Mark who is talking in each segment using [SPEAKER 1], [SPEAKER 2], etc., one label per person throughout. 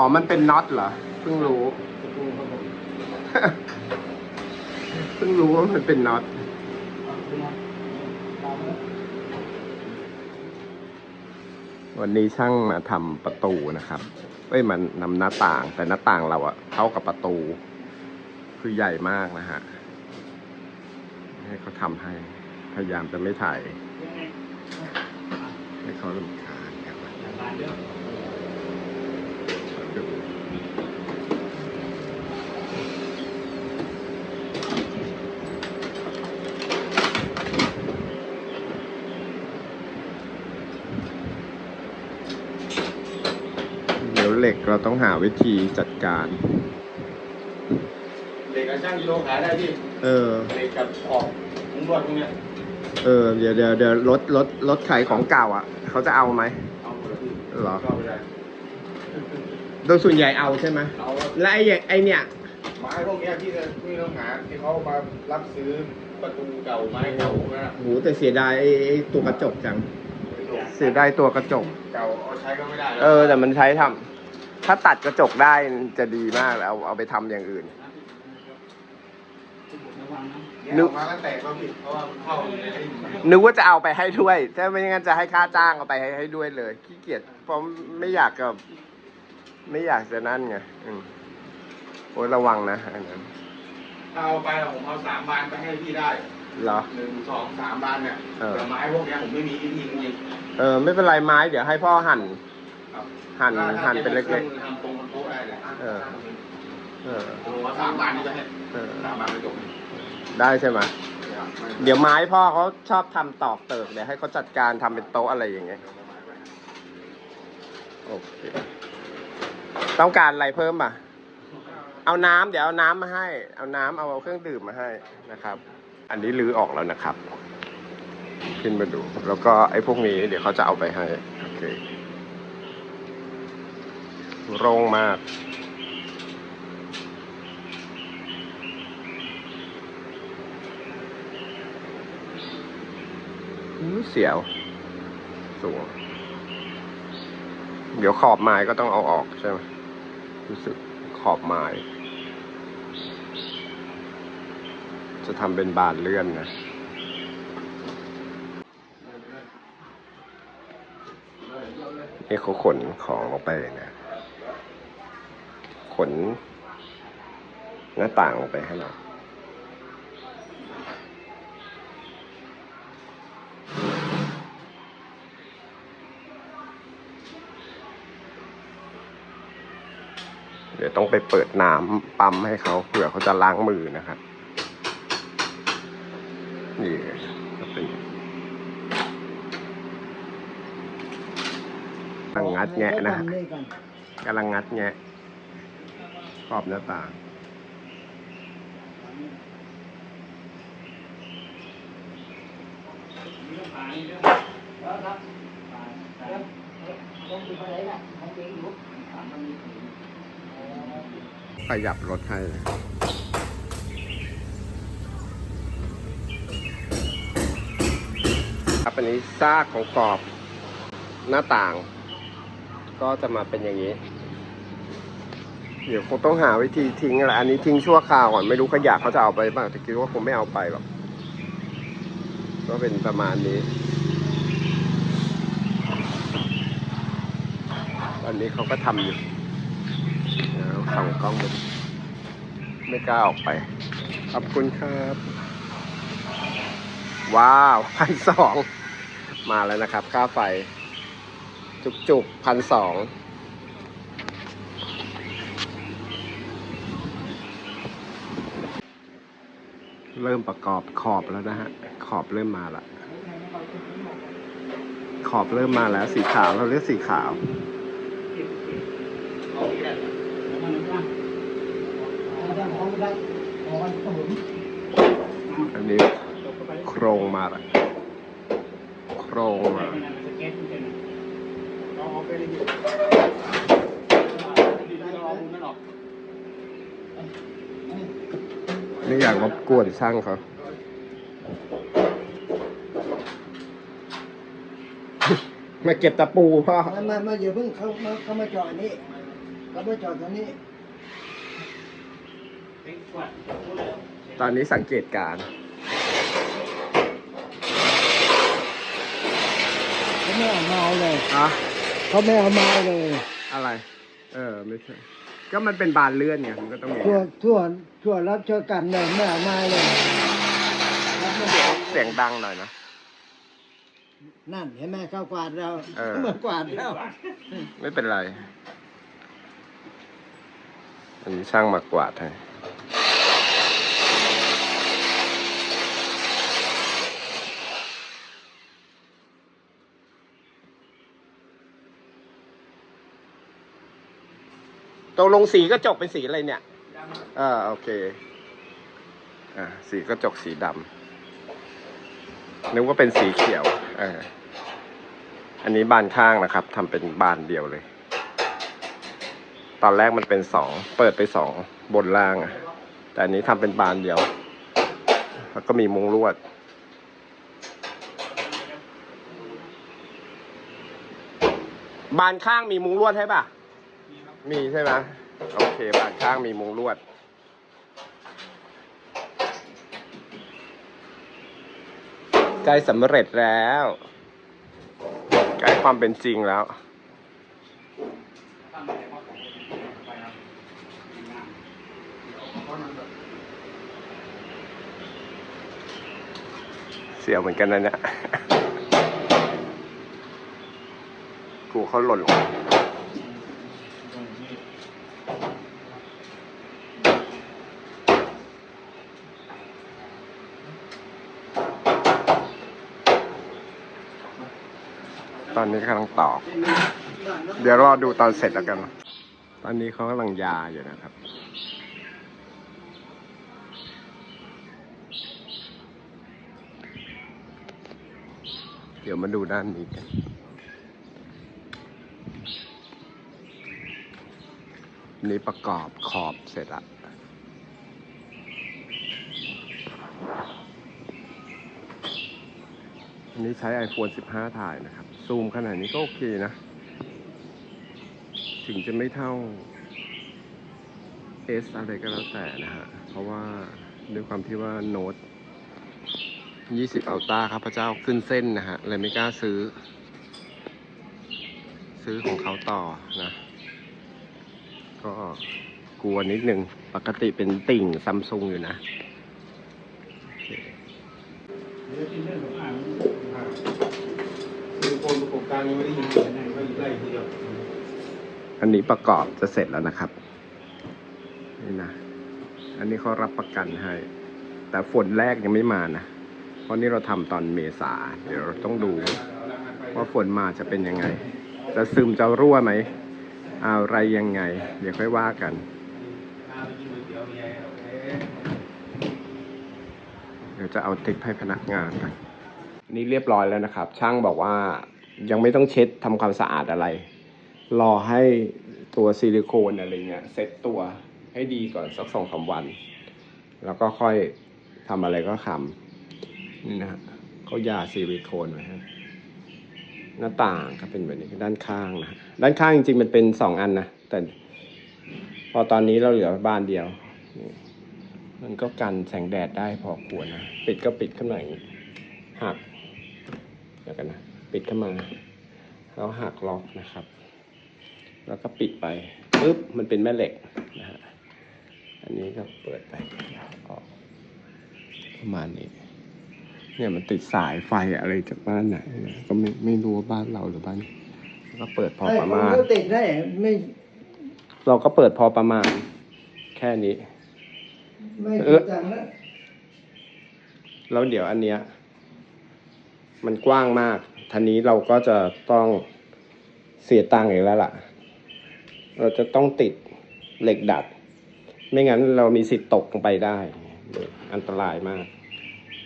[SPEAKER 1] อ๋อ มันเป็นน็อตเหรอ เพิ่งรู้
[SPEAKER 2] ตะปูครับผม
[SPEAKER 1] เพิ่งรู้ว่ามันเป็นน็อต
[SPEAKER 2] เอาดูนะตามนะ
[SPEAKER 1] วันนี้ช่างมาทำประตูนะครับเอ้ยมันนำหน้าต่าง แต่หน้าต่างเราอะเท่ากับประตู คือใหญ่มากนะฮะ ให้เขาทำให้ พยายามจะไม่ถ่าย
[SPEAKER 2] ยังไง
[SPEAKER 1] ให้เขาลำคาญครับ
[SPEAKER 2] อย่าบานเด้อ
[SPEAKER 1] ดู เดี๋ยวเหล็กเราต้องหาวิธีจัดการ
[SPEAKER 3] เด็กกับช่างกิโลขายได้พี่
[SPEAKER 1] เออ
[SPEAKER 3] เด็กกับออกมุ้งลวดพวกเนี้ย
[SPEAKER 1] เออ เดี๋ยวเดี๋ยวเดี๋ยวรถรถรถขายของเก่าอะ เขาจะเอาไหม
[SPEAKER 3] เอาหมดเลยพี่
[SPEAKER 1] เหรอ
[SPEAKER 3] ก็ไม่ได้
[SPEAKER 1] โดยส่วนใหญ่เอาใช่ไหม
[SPEAKER 3] เอา
[SPEAKER 1] และไอ้อย่างไอ้เนี่ย
[SPEAKER 3] ไม้พวกเนี้ยพี่จะพี่ต้องหาที่เขามารับซื้อประตูเก่าไม้เก่าพวกนั้นอะ
[SPEAKER 1] โหแต่เสียดายไอ้ไอ้ตัวกระจกจัง เสียดายตัวกระจก
[SPEAKER 3] เก่าเอาใช้ก็ไม่ได้แล้ว
[SPEAKER 1] เออ แต่มันใช้ทำ ถ้าตัดกระจกได้จะดีมากแล้วเอาเอาไปทำอย่างอื่น
[SPEAKER 2] ระวังนะ
[SPEAKER 3] เนี่ยออกมาก็แตกแล้วพี่เพราะว่ามันเข้าอยู่ในไอ้
[SPEAKER 1] นึกว่าจะเอาไปให้ด้วย ถ้าไม่งั้นจะให้ค่าจ้างเอาไปให้ให้ด้วยเลยขี้เกียจเพราะไม่อยากกับ ไม่อยากจะนั่นไงอืมโอ้ยระวังนะอันนั้น
[SPEAKER 3] ถ้าเอาไปอะผมเอาสามบานไปให้พี่ได้
[SPEAKER 1] เหรอ
[SPEAKER 3] หนึ่งสองสามบานเนี่ย
[SPEAKER 1] เออ
[SPEAKER 3] แต่ไม้พวกเนี้ยผมไม่มีวิธีจริง
[SPEAKER 1] เออไม่เป็นไรไม้เดี๋ยวให้พ่อหั่น
[SPEAKER 3] ๆ ครับ
[SPEAKER 1] หั่น
[SPEAKER 3] ถ้า
[SPEAKER 1] หั่นเป็นเล็ก
[SPEAKER 3] ๆทำตรงโต๊ะได้แหละ
[SPEAKER 1] เออ เออ
[SPEAKER 3] ผมเอาสามบานนี้ไปให้
[SPEAKER 1] เออ
[SPEAKER 3] สามบานไปจบ
[SPEAKER 1] ได้ใช่ไหมเดี๋ยวไม้พ่อเขาชอบทำตอกเติกเดี๋ยวให้เขาจัดการทำเป็นโต๊ะอะไรอย่างเงี้ย โอเค ต้องการอะไรเพิ่มป่ะ เอาน้ำเดี๋ยวเอาน้ำมาให้ เอาน้ำเอาเครื่องดื่มมาให้นะครับ อันนี้รื้อออกแล้วนะครับ ขึ้นมาดู แล้วก็ไอ้พวกนี้เดี๋ยวเขาจะเอาไปให้ โอเค โล่งมาก เสียว สูง เดี๋ยวขอบไม้ก็ต้องเอาออกใช่ไหมรู้สึกขอบไม้ จะทำเป็นบานเลื่อนนะนี่เขาขนของออกไปนะ นหน้าต่างออกไปให้เราเดี๋ยวต้องไปเปิดน้ำปั๊มให้เขาเผื่อเขาจะล้างมือนะครับนี่ก็เป็นกำลังงัดแงะนะฮะ
[SPEAKER 2] ทำนี่กัน
[SPEAKER 1] กำลังงัดแงะ ขอบหน้าต่าง
[SPEAKER 2] ของเองอยู่ถามมันมีถึงอ๋อ
[SPEAKER 1] ขยับรถให้เลยครับอันนี้ซากของกรอบหน้าต่าง ก็จะมาเป็นอย่างนี้ เดี๋ยวคงต้องหาวิธีทิ้งอะไรอันนี้ทิ้งชั่วคราวก่อนไม่รู้ขยะเขาจะเอาไปบ้างแต่คิดว่าคงไม่เอาไปหรอกก็เป็นประมาณนี้ ตอนนี้เขาก็ทำอยู่เดี๋ยวส่องกล้องไม่กล้าออกไปขอบคุณครับ ว้าวพันสองมาแล้วนะครับ ค่าไฟ จุกจุกพันสอง เริ่มประกอบขอบแล้วนะฮะ ขอบเริ่มมาละ ขอบเริ่มมาแล้วสีขาวเราเรียกสีขาว
[SPEAKER 3] อั
[SPEAKER 2] นนี้
[SPEAKER 1] โครงมาละโครงมา
[SPEAKER 2] เอา
[SPEAKER 3] เอาไปเลยพี่เอามุมนั้นออก
[SPEAKER 1] ไม่อยากรบกวนช่างเขามาเก็บตะปูพ่อ
[SPEAKER 2] มามามาอย่าเพิ่งเข้ามาเข้ามาเจาะอันนี้
[SPEAKER 1] อ
[SPEAKER 2] เขาไม่จอดตรงนี้
[SPEAKER 1] ตอนนี้สังเกตการณ์
[SPEAKER 2] เขาไม่เอามาเลย
[SPEAKER 1] อะ
[SPEAKER 2] เขาไม่เอามาเลย
[SPEAKER 1] อะไร เออ ไม่ใช่ ก็มันเป็นบานเลื่อนไงมันก็ต้องมี
[SPEAKER 2] ทั่วทั่วทั่วรับเชื่อกันเลยไม่เอามาเลยรับไม่ได้
[SPEAKER 1] เสียงดังหน่อยนะ
[SPEAKER 2] นั่นเห็นไหมเข้ากวาดเรา
[SPEAKER 1] เออ
[SPEAKER 2] เหมือนกวาดแล้ว
[SPEAKER 1] ไม่เป็นไร อันนี้ช่างมากวาดให้ ตกลงสีกระจกเป็นสีอะไรเนี่ยอ่าโอเค อ่า สีกระจกสีดำนึกว่าเป็นสีเขียวเอออันนี้บานข้างนะครับทำเป็นบานเดียวเลย ตอนแรกมันเป็นสองเปิดไปสองบนล่างอะแต่อันนี้ทำเป็นบานเดียว แล้วก็มีมุงลวดบานข้างมีมุงลวดให้ป่ะ มีใช่ไหมโอเคบานข้างมีมุงลวด ใกล้สำเร็จแล้ว ใกล้ความเป็นจริงแล้ว เสียวเหมือนกันนะเนี่ยกูเขาหล่นลง ตอนนี้กำลังตอก เดี๋ยวรอดูตอนเสร็จแล้วกัน ตอนนี้เขากำลังยาอยู่นะครับ เดี๋ยวมาดูด้านนี้กันนี่ประกอบขอบเสร็จละอันนี้ใช้ iPhone 15 ถ่ายนะครับ ซูมขนาดนี้ก็โอเคนะ ถึงจะไม่เท่า S อะไรก็แล้วแต่นะฮะ เพราะว่าด้วยความที่ว่าโน้ต20อัลต้าครับพระเจ้าขึ้นเส้นนะฮะ เลยไม่กล้าซื้อ ซื้อของเขาต่อนะ ก็กลัวนิดนึง ปกติเป็นติ่งซัมซุงอยู่นะโอเค
[SPEAKER 3] คือคนประกบการยังไม่ได้ยินเลยนะก็ไล่ทีเดียว
[SPEAKER 1] อันนี้ประกอบจะเสร็จแล้วนะครับนี่นะอันนี้เขารับประกันให้ แต่ฝนแรกยังไม่มานะ เพราะนี่เราทำตอนเมษา เดี๋ยวเราต้องดู ว่าฝนมาจะเป็นยังไง จะซึมจะรั่วไหมอะไรยังไง เดี๋ยวค่อยว่ากัน เดี๋ยวจะเอาติ๊กให้พนักงานกันนี่เรียบร้อยแล้วนะครับ ช่างบอกว่า ยังไม่ต้องเช็ดทำความสะอาดอะไร รอให้ตัวซิลิโคนอะไรเงี้ยเซ็ตตัวให้ดีก่อนสักสองสามวัน แล้วก็ค่อยทำอะไรก็ทำนี่นะฮะเขายาซิลิโคนไว้ฮะหน้าต่างก็เป็นแบบนี้ด้านข้างนะด้านข้างจริงๆมันเป็นสองอันนะแต่พอตอนนี้เราเหลือบ้านเดียว มันก็กันแสงแดดได้พอควรนะ ปิดก็ปิดขึ้นมาอยหักเดี๋ยวกันนะ ปิดขึ้นมาแล้วหักล็อกนะครับ แล้วก็ปิดไปปึ๊บมันเป็นแม่เหล็กนะฮะอันนี้ก็เปิดไปออกประมาณนี้ เนี่ยมันติดสายไฟอะไรจากบ้านไหนนะก็ไม่ไม่รู้ว่าบ้านเราหรือบ้านแล้วก็เปิดพอ
[SPEAKER 2] ไอ้
[SPEAKER 1] ประ
[SPEAKER 2] คน
[SPEAKER 1] มาณ
[SPEAKER 2] เขาติดได้ไม่
[SPEAKER 1] เราก็เปิดพอประมาณ แค่นี้
[SPEAKER 2] ไม่
[SPEAKER 1] เอ
[SPEAKER 2] ติ
[SPEAKER 1] อ
[SPEAKER 2] ดจังแล้ว
[SPEAKER 1] แล้วเดี๋ยวอันเนี้ย มันกว้างมาก ทีนี้เราก็จะต้องเสียตังค์อีกแล้วล่ะ เราจะต้องติดเหล็กดัด ไม่งั้นเรามีสิทธิ์ตกลงไปได้ อันตรายมาก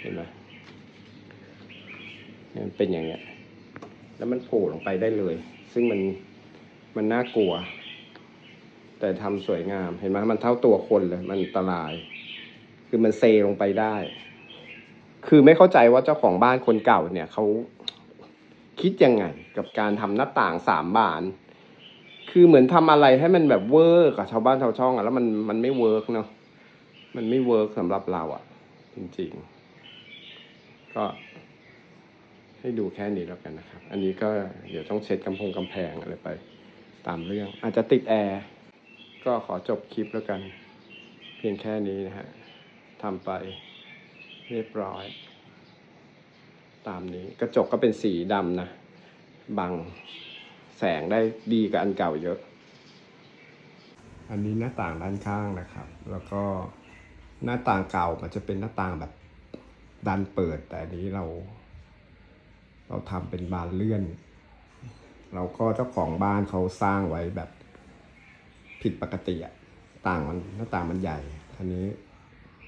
[SPEAKER 1] เห็นไหมนี่ยมันเป็นอย่างเงี้ย แล้วมันโผล่ลงไปได้เลย ซึ่งมันมันน่ากลัว แต่ทำสวยงาม เห็นไหมมันเท่าตัวคนเลย มันอันตราย คือมันเซลงไปได้ คือไม่เข้าใจว่าเจ้าของบ้านคนเก่าเนี่ยเขา คิดยังไงกับการทำหน้าต่างสามบาน คือเหมือนทำอะไรให้มันแบบเวิร์กกับชาวบ้านชาวช่องอะแล้วมันมันไม่เวิร์กเนาะมันไม่เวิร์กสำหรับเราอะจริง ๆ ก็ ให้ดูแค่นี้แล้วกันนะครับ อันนี้ก็เดี๋ยวต้องเช็ดกำพงกำแพงอะไรไป ตามเรื่อง อาจจะติดแอร์ก็ขอจบคลิปแล้วกัน เพียงแค่นี้นะฮะทำไปเรียบร้อย ตามนี้ กระจกก็เป็นสีดำนะบังแสงได้ดีกับอันเก่าเยอะ อันนี้หน้าต่างด้านข้างนะครับ แล้วก็หน้าต่างเก่ามันจะเป็นหน้าต่างแบบดันเปิด แต่อันนี้เรา เราทำเป็นบานเลื่อน เราก็เจ้าของบ้านเขาสร้างไว้แบบผิดปกติอะต่างมันหน้าต่างมันใหญ่ทีนี้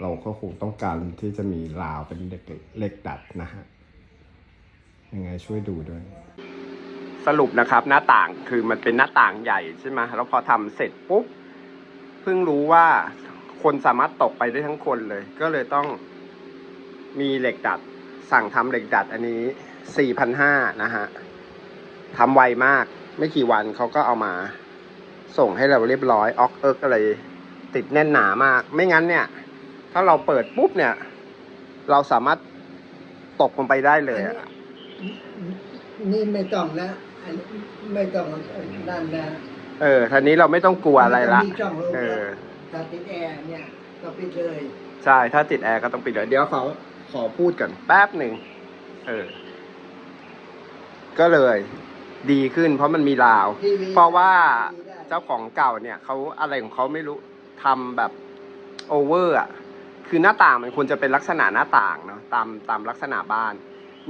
[SPEAKER 1] เราก็คงต้องการที่จะมีราวเป็นเล็กเล็กดัดนะฮะ ยังไงช่วยดูด้วย สรุปนะครับหน้าต่างคือมันเป็นหน้าต่างใหญ่ใช่ไหมแล้วพอทำเสร็จปุ๊บเพิ่งรู้ว่าคนสามารถตกไปได้ทั้งคนเลย ก็เลยต้องมีเหล็กดัด สั่งทำเหล็กดัดอันนี้สี่พันห้านะฮะทำไวมากไม่กี่วันเขาก็เอามา ส่งให้เราเรียบร้อยออกเอิกอะไรติดแน่นหนามาก ไม่งั้นเนี่ย ถ้าเราเปิดปุ๊บเนี่ย เราสามารถตกลงไปได้เลยอะ
[SPEAKER 2] นี่ไม่ต้องนะอันนี้ไม่ต้องนั่นนะ
[SPEAKER 1] เออทีนี้เราไม่ต้องกลัวอะไรละ
[SPEAKER 2] มีช่องลม
[SPEAKER 1] เออ
[SPEAKER 2] ถ้าติดแอร์เนี่ยก็ปิดเลย
[SPEAKER 1] ใช่ ถ้าติดแอร์ก็ต้องปิดเลยเดี๋ยวขอขอพูดกันแป๊บหนึ่ง เออ ก็เลย ดีขึ้น เพราะมันมีราว
[SPEAKER 2] ทีวี
[SPEAKER 1] เพราะว่า
[SPEAKER 2] ทีวีได้
[SPEAKER 1] เจ้าของเก่าเนี่ยเขาอะไรของเขาไม่รู้ทำแบบโอเวอร์อะ คือหน้าต่างมันควรจะเป็นลักษณะหน้าต่างเนาะตามตามลักษณะบ้าน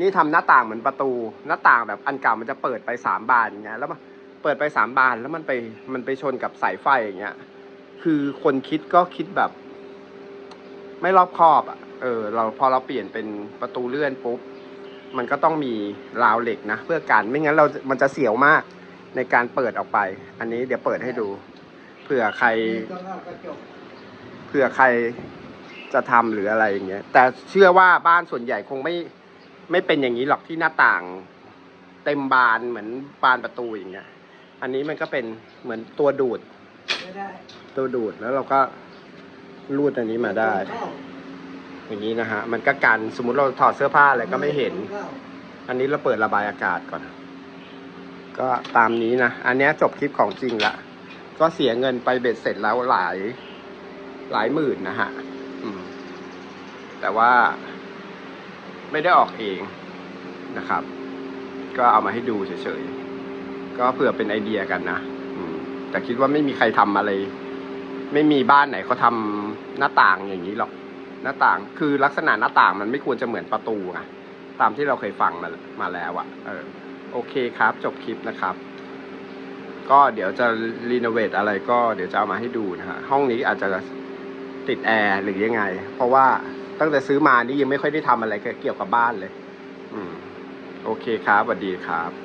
[SPEAKER 1] นี่ทำหน้าต่างเหมือนประตู หน้าต่างแบบอันเก่ามันจะเปิดไปสามบานอย่างเงี้ยแล้วมันเปิดไปสามบานแล้วมันไปมันไปชนกับสายไฟอย่างเงี้ย คือคนคิดก็คิดแบบ ไม่รอบคอบอะเออ เราพอเราเปลี่ยนเป็นประตูเลื่อนปุ๊บมันก็ต้องมีราวเหล็กนะ เพื่อกันไม่งั้นเรา มันจะเสียวมากในการเปิดออกไป อันนี้เดี๋ยวเปิดให้ดูเผื่อใคร
[SPEAKER 2] เผื่
[SPEAKER 1] อใครจะทำหรืออะไรอย่างเงี้ยแต่เชื่อว่าบ้านส่วนใหญ่คงไม่ ไม่เป็นอย่างนี้หรอกที่หน้าต่าง เต็มบานเหมือนบานประตูอย่างเงี้ย อันนี้มันก็เป็นเหมือนตัวดูด
[SPEAKER 2] ไม่ได้
[SPEAKER 1] ตัวดูดแล้วเราก็รูดอันนี้มาได้ อย่างนี้นะฮะ มันก็กันสมมติเราถอดเสื้อผ้าอะไรก็ไม่เห็น อันนี้เราเปิดระบายอากาศก่อน ก็ตามนี้นะ อันเนี้ยจบคลิปของจริงละ ก็เสียเงินไปเบ็ดเสร็จแล้วหลายหลายหมื่นนะฮะ อืม แต่ว่า ไม่ได้ออกเองนะครับ ก็เอามาให้ดูเฉยๆ ก็เผื่อเป็นไอเดียกันนะแต่คิดว่าไม่มีใครทำอะไร ไม่มีบ้านไหนเขาทำหน้าต่างอย่างนี้หรอก หน้าต่างคือลักษณะหน้าต่างมันไม่ควรจะเหมือนประตูไงตามที่เราเคยฟังมามาแล้วอะเออโอเคครับ จบคลิปนะครับ ก็เดี๋ยวจะรีโนเวทอะไรก็เดี๋ยวจะเอามาให้ดูนะฮะห้องนี้อาจจะติดแอร์หรือยังไง เพราะว่า ตั้งแต่ซื้อมานี่ยังไม่ค่อยได้ทำอะไรเกี่ยวกับบ้านเลย อืม โอเคครับสวัสดีครับ